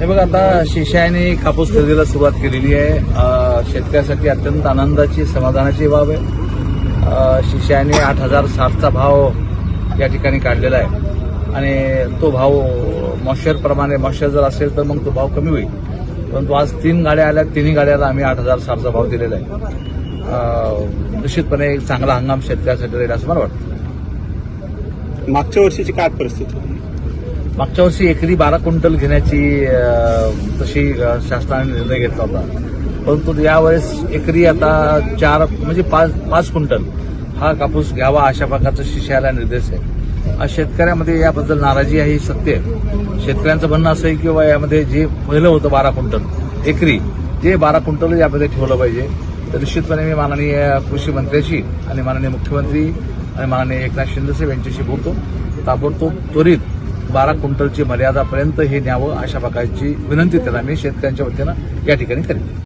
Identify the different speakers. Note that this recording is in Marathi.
Speaker 1: हे बघा आता शिशाने कापूस खरेदीला सुरुवात केलेली आहे. शेतकऱ्यासाठी अत्यंत आनंदाची समाधानाची बाब आहे. अ, शिशाने आठ हजार साठचा भाव या ठिकाणी काढलेला आहे. आणि तो भाव मॉइश्चरप्रमाणे मॉइश्चर जर असेल तर मग तो भाव कमी होईल. परंतु आज तीन गाड्या आल्या तिन्ही गाड्याला आम्ही आठ हजार साठचा भाव दिलेला आहे. निश्चितपणे एक चांगला हंगाम शेतकऱ्यासाठी राहील असं मला वाटतं.
Speaker 2: मागच्या वर्षीची काय परिस्थिती
Speaker 1: मागच्या वर्षी एकरी बारा क्विंटल घेण्याची तशी शासनाने निर्णय घेतला होता. परंतु यावेळेस एकरी आता चार म्हणजे पाच पाच क्विंटल हा कापूस घ्यावा अशा प्रकारचा शिष्याला निर्देश आहे. आज शेतकऱ्यामध्ये याबद्दल नाराजी आहे ही सत्य आहे. शेतकऱ्यांचं म्हणणं असं आहे की बाबा यामध्ये जे पहिलं होतं बारा क्विंटल एकरी जे बारा क्विंटल यामध्ये ठेवलं पाहिजे. तर निश्चितपणे मी माननीय कृषी मंत्र्याशी आणि माननीय मुख्यमंत्री आणि माननीय एकनाथ शिंदेसाहेब यांच्याशी बोलतो. ताबडतोब त्वरित बारा क्विंटलची मर्यादापर्यंत हे न्यावं अशा प्रकारची विनंती त्यांना मी शेतकऱ्यांच्या वतीनं या ठिकाणी करेन